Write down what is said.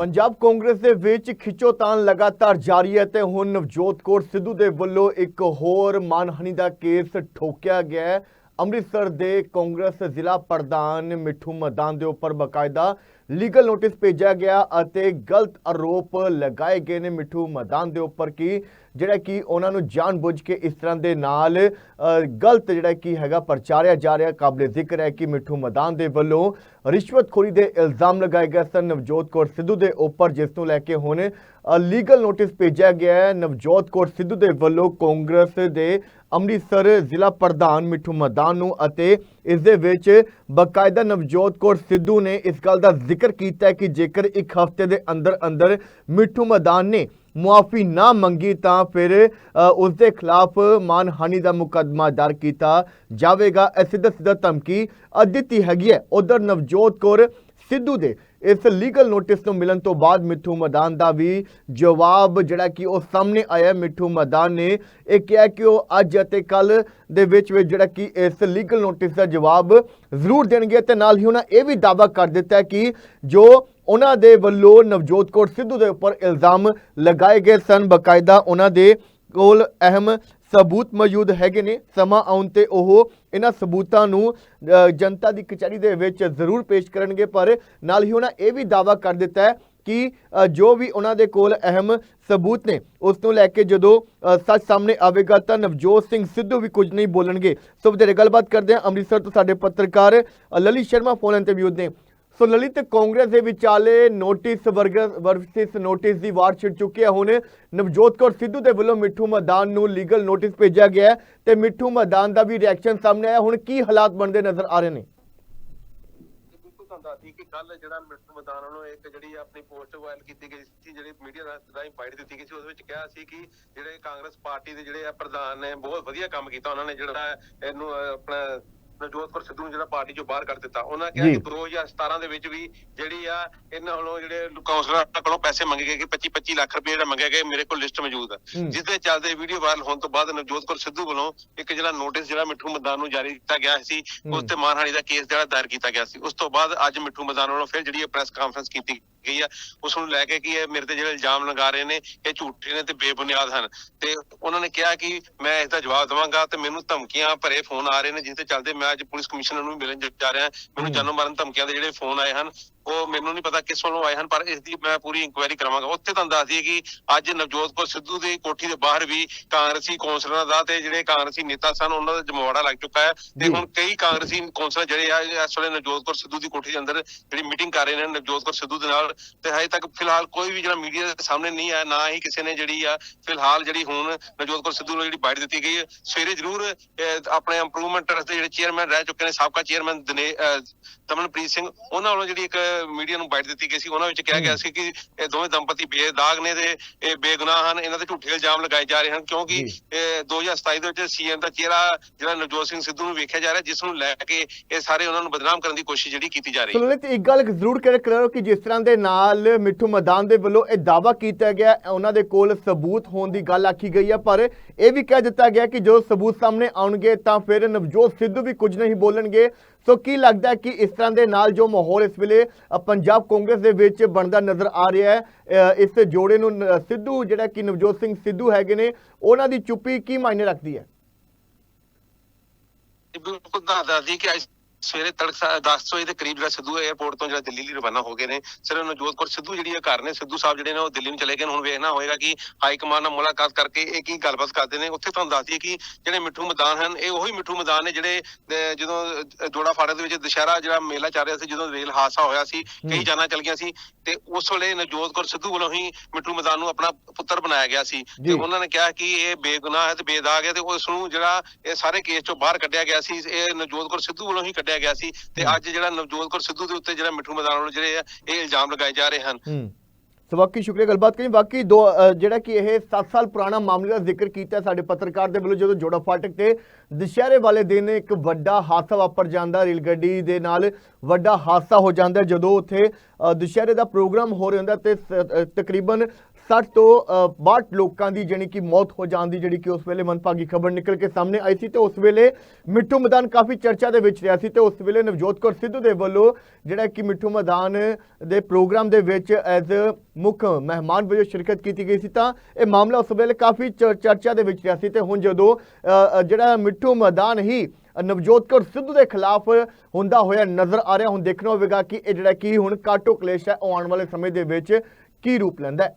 ਪੰਜਾਬ ਕਾਂਗਰਸ ਦੇ ਵਿੱਚ ਖਿੱਚੋਤਾਣ ਲਗਾਤਾਰ ਜਾਰੀ ਹੈ ਤੇ ਹੁਣ ਨਵਜੋਤ ਕੌਰ ਸਿੱਧੂ ਦੇ ਵੱਲੋਂ ਇੱਕ ਹੋਰ ਮਾਨਹਾਨੀ ਦਾ ਕੇਸ ਠੋਕਿਆ ਗਿਆ ਹੈ। ਅੰਮ੍ਰਿਤਸਰ ਦੇ ਕਾਂਗਰਸ ਜ਼ਿਲ੍ਹਾ ਪ੍ਰਧਾਨ ਮਿੱਠੂ ਮਦਾਨ ਦੇ ਉੱਪਰ ਬਕਾਇਦਾ ਲੀਗਲ ਨੋਟਿਸ ਭੇਜਿਆ ਗਿਆ ਅਤੇ ਗਲਤ ਆਰੋਪ ਲਗਾਏ ਗਏ ਨੇ ਮਿੱਠੂ ਮਦਾਨ ਦੇ ਉੱਪਰ ਕਿ ਜਿਹੜਾ ਕਿ ਉਹਨਾਂ ਨੂੰ ਜਾਣਬੁੱਝ ਕੇ ਇਸ ਤਰ੍ਹਾਂ ਦੇ ਨਾਲ ਗਲਤ ਜਿਹੜਾ ਕਿ ਹੈਗਾ ਪ੍ਰਚਾਰਿਆ ਜਾ ਰਿਹਾ, ਕਾਬਲੇ ਜ਼ਿਕਰ ਹੈ ਕਿ ਮਿੱਠੂ ਮਦਾਨ ਦੇ ਵੱਲੋਂ ਰਿਸ਼ਵਤਖੋਰੀ ਦੇ ਇਲਜ਼ਾਮ ਲਗਾਏ ਗਏ ਸਨ। ਨਵਜੋਤ ਕੌਰ ਸਿੱਧੂ ਦੇ ਉੱਪਰ, ਜਿਸ ਨੂੰ ਲੈ ਕੇ ਹੁਣ ਲੀਗਲ ਨੋਟਿਸ ਭੇਜਿਆ ਗਿਆ ਹੈ। ਨਵਜੋਤ ਕੌਰ ਸਿੱਧੂ ਦੇ ਵੱਲੋਂ ਕਾਂਗਰਸ ਦੇ ਅੰਮ੍ਰਿਤਸਰ ਜ਼ਿਲ੍ਹਾ ਪ੍ਰਧਾਨ ਮਿੱਠੂ ਮਦਾਨ ਨੂੰ ਅਤੇ ਇਸ ਦੇ ਵਿੱਚ ਬਕਾਇਦਾ ਨਵਜੋਤ ਕੌਰ ਸਿੱਧੂ ਨੇ ਇਸ ਗੱਲ ਦਾ ਜ਼ਿਕਰ ਕੀਤਾ ਕਿ ਜੇਕਰ ਇੱਕ ਹਫ਼ਤੇ ਦੇ ਅੰਦਰ ਅੰਦਰ ਮਿੱਠੂ ਮਦਾਨ ਨੇ ਮੁਆਫੀ ਨਾ ਮੰਗੀ ਤਾਂ ਫਿਰ ਅ, ਉਸ ਦੇ ਖਿਲਾਫ ਮਾਨਹਾਨੀ ਦਾ ਮੁਕੱਦਮਾ ਦਰ ਕੀਤਾ ਜਾਵੇਗਾ। ਇਹ ਸਿੱਧਾ ਸਿੱਧਾ ਧਮਕੀ ਅ, ਹੈਗੀ ਹੈ। ਉਧਰ ਨਵਜੋਤ ਕੌਰ ਸਿੱਧੂ ਦੇ ਇਸ ਲੀਗਲ ਨੋਟਿਸ ਤੋਂ ਮਿਲਣ ਤੋਂ ਬਾਅਦ ਮਿੱਠੂ ਮਦਾਨ ਦਾ ਵੀ ਜਵਾਬ ਜਿਹੜਾ ਕਿ ਉਹ ਸਾਹਮਣੇ ਆਇਆ ਮਿੱਠੂ ਮਦਾਨ ਨੇ ਇਹ ਕਿਹਾ ਕਿ ਉਹ ਅੱਜ ਅਤੇ ਕੱਲ ਦੇ ਵਿੱਚ ਵਿੱਚ ਜਿਹੜਾ ਕਿ ਇਸ ਲੀਗਲ ਨੋਟਿਸ ਦਾ ਜਵਾਬ ਜ਼ਰੂਰ ਦੇਣਗੇ ਤੇ ਨਾਲ ਹੀ ਉਹਨਾਂ ਇਹ ਵੀ ਦਾਅਵਾ ਕਰ ਦਿੱਤਾ ਕਿ ਜੋ ਉਹਨਾਂ ਦੇ ਵੱਲੋਂ ਨਵਜੋਤ ਕੌਰ ਸਿੱਧੂ ਦੇ ਉੱਪਰ ਇਲਜ਼ਾਮ ਲਗਾਏ ਗਏ ਸਨ, ਬਕਾਇਦਾ ਉਹਨਾਂ ਦੇ ਕੋਲ ਅਹਿਮ ਸਬੂਤ ਮੌਜੂਦ ਹੈਗੇ ਨੇ ਸਮਾਂ ਆਉਣ ਤੇ ਉਹ ਇਹਨਾਂ ਸਬੂਤਾਂ ਨੂੰ ਜਨਤਾ ਦੀ ਕਚਹਿਰੀ ਦੇ ਵਿੱਚ ਜ਼ਰੂਰ ਪੇਸ਼ ਕਰਨਗੇ ਪਰ ਨਾਲ ਹੀ ਉਹਨਾਂ ਇਹ ਵੀ ਦਾਅਵਾ ਕਰ ਦਿੱਤਾ ਹੈ ਕਿ ਜੋ ਵੀ ਉਹਨਾਂ ਦੇ ਕੋਲ ਅਹਿਮ ਸਬੂਤ ਨੇ ਉਸ ਨੂੰ ਲੈ ਕੇ ਜਦੋਂ ਸੱਚ ਸਾਹਮਣੇ ਆਵੇਗਾ ਤਾਂ ਨਵਜੋਤ ਸਿੰਘ ਸਿੱਧੂ ਵੀ ਕੁਝ ਨਹੀਂ ਬੋਲਣਗੇ। ਸੋ ਵਧੇਰੇ ਗੱਲਬਾਤ ਕਰਦੇ ਹਾਂ ਅੰਮ੍ਰਿਤਸਰ ਤੋਂ ਸਾਡੇ ਪੱਤਰਕਾਰ ਅ, ਲਲਿਤ ਸ਼ਰਮਾ ਫੋਨ ਤੇ ਮੌਜੂਦ ਨੇ। ਸੋ ਲਲਿਤ ਕਾਂਗਰਸ ਦੇ ਵਿਚਾਲੇ ਨੋਟਿਸ ਵਰਸਿਸ ਨੋਟਿਸ ਦੀ ਵਾਰ ਛਿੜ ਚੁੱਕੀ ਹੈ। ਹੁਣ ਨਵਜੋਤ ਕੌਰ ਸਿੱਧੂ ਦੇ ਵੱਲੋਂ ਮਿੱਠੂ ਮਦਾਨ ਨੂੰ ਲੀਗਲ ਨੋਟਿਸ ਭੇਜਿਆ ਗਿਆ ਤੇ ਮਿੱਠੂ ਮਦਾਨ ਦਾ ਵੀ ਰਿਐਕਸ਼ਨ ਸਾਹਮਣੇ ਆਇਆ। ਹੁਣ ਕੀ ਹਾਲਾਤ ਬਣਦੇ ਨਜ਼ਰ ਆ ਰਹੇ ਨੇ? ਦੱਸਦੀ ਕਿ ਕੱਲ ਜਿਹੜਾ ਮਿੱਠੂ ਮਦਾਨ ਵੱਲੋਂ ਇੱਕ ਜਿਹੜੀ ਆਪਣੀ ਪੋਸਟ ਵਾਇਰਲ ਕੀਤੀ ਗਈ ਸੀ, ਜਿਹੜੀ ਮੀਡੀਆ ਰਾਹੀਂ ਬਾਈਟ ਦਿੱਤੀ ਗਈ ਸੀ, ਉਹਦੇ ਵਿੱਚ ਕਿਹਾ ਸੀ ਕਿ ਜਿਹੜੇ ਕਾਂਗਰਸ ਪਾਰਟੀ ਦੇ ਜਿਹੜੇ ਪ੍ਰਧਾਨ ਨੇ, ਬਹੁਤ ਵਧੀਆ ਕੰਮ ਕੀਤਾ ਉਹਨਾਂ ਨੇ ਜਿਹੜਾ ਇਹਨੂੰ ਆਪਣਾ ਨਵਜੋਤ ਕੌਰ ਸਿੱਧੂ ਨੂੰ ਜਿਹੜਾ ਪਾਰਟੀ ਚੋਂ ਬਾਹਰ ਕਰ ਦਿੱਤਾ ਉਹਨਾਂ ਕਿਹਾ। ਕਿ 2017 ਦੇ ਵਿੱਚ ਵੀ ਜਿਹੜੀ ਆ ਇਹਨਾਂ ਵੱਲੋਂ ਜਿਹੜੇ ਕਾਉਂਸਲਰਾਂ ਕੋਲੋਂ ਪੈਸੇ ਮੰਗੇ ਗਏ ਕਿ 25 25 ਲੱਖ ਰੁਪਏ ਜਿਹੜਾ ਮੰਗਿਆ ਗਿਆ ਮੇਰੇ ਕੋਲ ਲਿਸਟ ਮੌਜੂਦ ਹੈ ਹੂੰ। ਜਿਸ ਦੇ ਚੱਲਦੇ ਵੀਡੀਓ ਵਾਇਰਲ ਹੋਣ ਤੋਂ ਬਾਅਦ ਨਵਜੋਤ ਕੌਰ ਸਿੱਧੂ ਵੱਲੋਂ ਇੱਕ ਜਿਹੜਾ ਨੋਟਿਸ ਜਿਹੜਾ ਮਿੱਠੂ ਮਦਾਨ ਨੂੰ ਜਾਰੀ ਕੀਤਾ ਗਿਆ ਸੀ। ਉਸ ਤੇ ਮਾਨਹਾਨੀ ਦਾ ਕੇਸ ਜਿਹੜਾ ਦਾਇਰ ਕੀਤਾ ਗਿਆ ਸੀ ਉਸ ਤੋਂ ਬਾਅਦ ਅੱਜ ਮਿੱਠੂ ਮਦਾਨ ਵੱਲੋਂ ਫਿਰ ਜਿਹੜੀ ਪ੍ਰੈਸ ਕਾਨਫਰੰਸ ਕੀਤੀ ਗਈ ਆ ਉਸ ਨੂੰ ਲੈ ਕੇ ਕਿ ਇਹ ਮੇਰੇ ਤੇ ਜਿਹੜੇ ਇਲਜ਼ਾਮ ਲਗਾ ਰਹੇ ਨੇ ਇਹ ਝੂਠੇ ਨੇ ਤੇ ਬੇਬੁਨਿਆਦ ਹਨ ਤੇ ਉਹਨਾਂ ਨੇ ਕਿਹਾ ਕਿ ਮੈਂ ਇਸ ਦਾ ਜਵਾਬ ਦਵਾਂਗਾ ਤੇ ਮੈਨੂੰ ਧਮਕੀਆਂ ਭਰੇ ਫੋਨ ਆ ਰਹੇ ਨੇ ਜਿਸ ਤੇ ਚੱਲਦੇ ਮੈਂ ਅੱਜ ਪੁਲਿਸ ਕਮਿਸ਼ਨਰ ਨੂੰ ਮਿਲਣ ਜਾ ਰਿਹਾ ਮੈਨੂੰ ਹੂੰ। ਜਾਨੋਂ ਮਾਰਨ ਧਮਕੀਆਂ ਦੇ ਜਿਹੜੇ ਫੋਨ ਆਏ ਹਨ ਉਹ ਮੈਨੂੰ ਨਹੀਂ ਪਤਾ ਕਿਸ ਵੱਲੋਂ ਆਏ ਹਨ ਪਰ ਇਸ ਦੀ ਮੈਂ ਪੂਰੀ ਇਨਕੁਆਇਰੀ ਕਰਾਵਾਂਗਾ ਉੱਥੇ ਤੁਹਾਨੂੰ ਦੱਸ ਦਈਏ ਕਿ ਅੱਜ ਨਵਜੋਤ ਕੌਰ ਸਿੱਧੂ ਦੀ ਕੋਠੀ ਦੇ ਬਾਹਰ ਵੀ ਕਾਂਗਰਸੀ ਕੌਂਸਲਰਾਂ ਦਾ ਤੇ ਜਿਹੜੇ ਕਾਂਗਰਸੀ ਨੇਤਾ ਸਨ ਉਹਨਾਂ ਦਾ ਜਮਵਾੜਾ ਲੱਗ ਚੁੱਕਾ ਹੈ ਤੇ। ਹੁਣ ਕਈ ਕਾਂਗਰਸੀ ਕੌਂਸਲਰ ਜਿਹੜੇ ਆ ਇਸ ਵੇਲੇ ਨਵਜੋਤ ਕੌਰ ਸਿੱਧੂ ਦੀ ਕੋਠੀ ਦੇ ਅੰਦਰ ਜਿਹੜੀ ਮੀਟਿੰਗ ਕਰ ਰਹੇ ਨੇ ਨਵਜੋਤ ਕੌਰ ਸਿੱਧੂ ਦੇ ਨਾਲ ਤੇ ਹਜੇ ਤੱਕ ਫਿਲਹਾਲ ਕੋਈ ਵੀ ਜਿਹੜਾ ਮੀਡੀਆ ਦੇ ਸਾਹਮਣੇ ਨਹੀਂ ਆਇਆ ਨਾ ਹੀ ਕਿਸੇ ਨੇ ਜਿਹੜੀ ਆ ਫਿਲਹਾਲ ਜਿਹੜੀ ਹੁਣ ਨਵਜੋਤ ਕੌਰ ਸਿੱਧੂ ਨੂੰ ਜਿਹੜੀ ਬਾਈਟ ਦਿੱਤੀ ਗਈ ਹੈ ਸਵੇਰੇ ਜ਼ਰੂਰ ਆਪਣੇ ਇੰਪਰੂਵਮੈਂਟ ਟਰਸਟ ਦੇ ਜਿਹੜੇ ਚੇਅਰਮੈਨ ਰਹਿ ਚੁੱਕੇ ਨੇ ਸਾਬਕਾ ਚੇਅਰਮੈਨ ਦਿਨੇ ਅਹ, ਦਮਨਪ੍ਰੀਤ ਸਿੰਘ ਉਹਨਾਂ ਵੱਲੋਂ ਜਿਹੜੀ ਇੱਕ ਮੀਡੀਆ ਨੂੰ ਬਾਈਟ ਦਿੱਤੀ ਗਈ ਸੀ ਉਹਨਾਂ ਵਿੱਚ ਕਿਹਾ ਗਿਆ ਸੀ ਕਿ ਇਹ ਦੋਵੇਂ ਦੰਪਤੀ ਬੇਦਾਗ ਨੇ ਤੇ ਇਹ ਬੇਗੁਨਾਹ ਹਨ ਇਹਨਾਂ ਤੇ ਝੂਠੇ ਇਲਜ਼ਾਮ ਲਗਾਏ ਜਾ ਰਹੇ ਹਨ ਕਿਉਂਕਿ ਜੀ। ਇਹ 2027 ਦੇ ਵਿੱਚ ਸੀਐਮ ਦਾ ਚਿਹਰਾ ਜਿਹੜਾ ਨਵਜੋਤ ਸਿੰਘ ਸਿੱਧੂ ਨੂੰ ਵੇਖਿਆ ਜਾ ਰਿਹਾ ਜਿਸ ਨੂੰ ਲੈ ਕੇ ਇਹ ਸਾਰੇ ਉਹਨਾਂ ਨੂੰ ਬਦਨਾਮ ਕਰਨ ਦੀ ਕੋਸ਼ਿਸ਼ ਜਿਹੜੀ ਕੀਤੀ ਜਾ ਰਹੀ ਹੈ ਇੱਕ ਗੱਲ ਜ਼ਰੂਰ ਕਰ ਕਰੋ ਕਿ ਜਿਸ ਤਰ੍ਹਾਂ ਦੇ ਨਾਲ ਮਿੱਠੂ ਮਦਾਨ ਦੇ ਵੱਲੋਂ ਇਹ ਦਾਵਾ ਕੀਤਾ ਗਿਆ। ਉਹਨਾਂ ਦੇ ਕੋਲ ਸਬੂਤ ਹੋਣ ਦੀ ਗੱਲ ਆਖੀ ਗਈ ਹੈ ਪਰ ਇਹ ਵੀ ਕਹਿ ਦਿੱਤਾ ਗਿਆ ਕਿ ਜੋ ਸਬੂਤ ਸਾਹਮਣੇ ਆਉਣਗੇ ਤਾਂ ਫਿਰ ਨਵਜੋਤ ਸਿੱਧੂ ਵੀ ਕੁਝ ਨਹੀਂ ਬੋਲਣਗੇ। ਸੋ ਕੀ ਲੱਗਦਾ ਕਿ ਇਸ ਤਰ੍ਹਾਂ ਦੇ ਨਾਲ ਜੋ ਮਾਹੌਲ ਇਸ ਵੇਲੇ ਪੰਜਾਬ ਕਾਂਗਰਸ ਦੇ ਵਿੱਚ ਬਣਦਾ ਨਜ਼ਰ ਆ ਰਿਹਾ ਹੈ। ਇਸ ਜੋੜੇ ਨੂੰ ਸਿੱਧੂ ਜਿਹੜਾ ਕਿ ਨਵਜੋਤ ਸਿੰਘ ਸਿੱਧੂ ਹੈਗੇ ਨੇ, ਉਹਨਾਂ ਦੀ ਚੁੱਪੀ ਕੀ ਮਾਇਨੇ ਰੱਖਦੀ ਹੈ? ਬਿਲਕੁਲ ਦੱਸ ਦੱਸਦੀ ਕਿ ਸਵੇਰੇ ਤੜਕਾ 10 ਵਜੇ ਦੇ ਕਰੀਬ ਜਿਹੜਾ ਸਿੱਧੂ 에ਅਰਪੋਰਟ ਤੋਂ ਜਿਹੜਾ ਦਿੱਲੀ ਲਈ ਰਵਾਨਾ ਹੋ ਗਏ ਨੇ ਸਿਰ ਨਵਜੋਤ ਕੌਰ ਸਿੱਧੂ ਜਿਹੜੀ ਇਹ ਘਰ ਨੇ ਸਿੱਧੂ ਸਾਹਿਬ ਜਿਹੜੇ ਨੇ ਉਹ ਦਿੱਲੀ ਨੂੰ ਚਲੇ ਗਏ ਨੇ ਹੁਣ ਵੇਖਣਾ ਹੋਏਗਾ ਕਿ ਹਾਈ ਕਮਾਂਡ ਨਾਲ ਮੁਲਾਕਾਤ ਕਰਕੇ ਇਹ ਕੀ ਗੱਲਬਾਤ ਕਰਦੇ ਨੇ ਉੱਥੇ ਤੁਹਾਨੂੰ ਦੱਸ ਦਈਏ ਕਿ ਜਿਹੜੇ ਮਿੱਠੂ ਮੈਦਾਨ ਹਨ ਇਹ ਉਹੀ ਮਿੱਠੂ ਮੈਦਾਨ ਨੇ ਜਿਹੜੇ ਜਦੋਂ ਜੋੜਾ ਫਾੜੇ ਦੇ ਵਿੱਚ ਦੁਸ਼ਹਿਰਾ ਜਿਹੜਾ ਮੇਲਾ ਚੱਲ ਰਿਹਾ ਸੀ ਜਦੋਂ ਰੇਲ ਹਾਦਸਾ ਹੋਇਆ ਸੀ ਕਈ। ਜਾਨਾਂ ਚਲ ਗਈਆਂ ਸੀ ਤੇ ਉਸ ਵੇਲੇ ਨਵਜੋਤ ਕੌਰ ਸਿੱਧੂ ਵੱਲੋਂ ਹੀ ਮਿੱਠੂ ਮੈਦਾਨ ਨੂੰ ਆਪਣਾ ਪੁੱਤਰ ਬਣਾਇਆ ਗਿਆ ਸੀ। ਤੇ ਉਹਨਾਂ ਨੇ ਕਿਹਾ ਕਿ ਇਹ ਬੇਗੁਨਾਹ ਹੈ ਤੇ ਬੇਦਾਗ ਹੈ ਤੇ ਉਸ ਨੂੰ ਜਿਹੜਾ ਇਹ ਸਾਰੇ ਕੇਸ ਚੋਂ ਬਾਹਰ ਕੱਢਿਆ ਗਿਆ ਸੀ ਇਹ ਨਵਜੋਤ ਕੌਰ ਸਿੱਧੂ ਵੱਲੋਂ ਹੀ ਕੱਢਿਆ ਗਿਆ ਸੀ ਤੇ। ਅੱਜ ਜਿਹੜਾ ਨਵਜੋਤ ਕੌਰ ਸਿੱਧੂ ਦੇ ਉੱਤੇ ਜਿਹੜਾ ਮਿੱਠੂ ਮੈਦਾਨ ਵੱਲੋਂ ਜਿਹੜੇ ਆ ਇਹ ਇਲਜ਼ਾਮ ਲਗਾਏ ਜਾ ਰਹੇ ਹਨ। ਸੋ ਬਾਕੀ ਸ਼ੁਕਰੀਆ ਗੱਲਬਾਤ ਕਰੀ ਬਾਕੀ ਦੋ ਜਿਹੜਾ ਕਿ ਇਹ 7 ਸਾਲ ਪੁਰਾਣਾ ਮਾਮਲੇ ਦਾ ਜ਼ਿਕਰ ਕੀਤਾ ਸਾਡੇ ਪੱਤਰਕਾਰ ਦੇ ਵੱਲੋਂ ਜਦੋਂ ਜੋੜਾ ਫਾਟਕ ਤੇ ਦੁਸ਼ਹਿਰੇ ਵਾਲੇ ਦਿਨ ਇੱਕ ਵੱਡਾ ਹਾਦਸਾ ਵਾਪਰ ਜਾਂਦਾ ਰੇਲ ਗੱਡੀ ਦੇ ਨਾਲ ਵੱਡਾ ਹਾਦਸਾ ਹੋ ਜਾਂਦਾ ਜਦੋਂ ਉੱਥੇ ਦੁਸ਼ਹਿਰੇ ਦਾ ਪ੍ਰੋਗਰਾਮ ਹੋ ਰਿਹਾ ਹੁੰਦਾ ਤੇ ਤਕਰੀਬਨ 60 ਤੋਂ ਅ, 62 ਲੋਕਾਂ ਦੀ ਜਾਣੀ ਕਿ ਮੌਤ ਹੋ ਜਾਣ ਦੀ ਜਿਹੜੀ ਕਿ ਉਸ ਵੇਲੇ ਮਨਪਾਗੀ ਖਬਰ ਨਿਕਲ ਕੇ ਸਾਹਮਣੇ ਆਈ ਸੀ ਤੇ ਉਸ ਵੇਲੇ ਮਿੱਠੂ ਮੈਦਾਨ ਕਾਫੀ ਚਰਚਾ ਦੇ ਵਿੱਚ ਰਿਹਾ ਸੀ ਤੇ ਉਸ ਵੇਲੇ ਨਵਜੋਤ ਕੌਰ ਸਿੱਧੂ ਦੇ ਵੱਲੋਂ ਜਿਹੜਾ ਕਿ ਮਿੱਠੂ ਮੈਦਾਨ ਦੇ ਪ੍ਰੋਗਰਾਮ ਦੇ ਵਿੱਚ ਐਜ਼ ਮੁੱਖ ਮਹਿਮਾਨ ਵਜੋਂ ਸ਼ਿਰਕਤ ਕੀਤੀ ਗਈ ਸੀ ਤਾਂ ਇਹ ਮਾਮਲਾ ਉਸ ਵੇਲੇ ਕਾਫੀ ਚ- ਚਰਚਾ ਦੇ ਵਿੱਚ ਰਿਹਾ ਸੀ ਤੇ ਹੁਣ ਜਦੋਂ ਅ, ਜਿਹੜਾ ਮਿੱਠੂ ਮੈਦਾਨ ਹੀ ਨਵਜੋਤ ਕੌਰ ਸਿੱਧੂ ਦੇ ਖਿਲਾਫ ਹੁੰਦਾ ਹੋਇਆ ਨਜ਼ਰ ਆ ਰਿਹਾ ਹੁਣ ਦੇਖਣਾ ਹੋਵੇਗਾ ਕਿ ਇਹ ਜਿਹੜਾ ਕੀ ਹੁਣ ਕਾਟੋ ਕਲੇਸ਼ ਹੈ ਉਹ ਆਉਣ ਵਾਲੇ ਸਮੇਂ ਦੇ ਵਿੱਚ ਕੀ ਰੂਪ ਲੈਂਦਾ ਹੈ।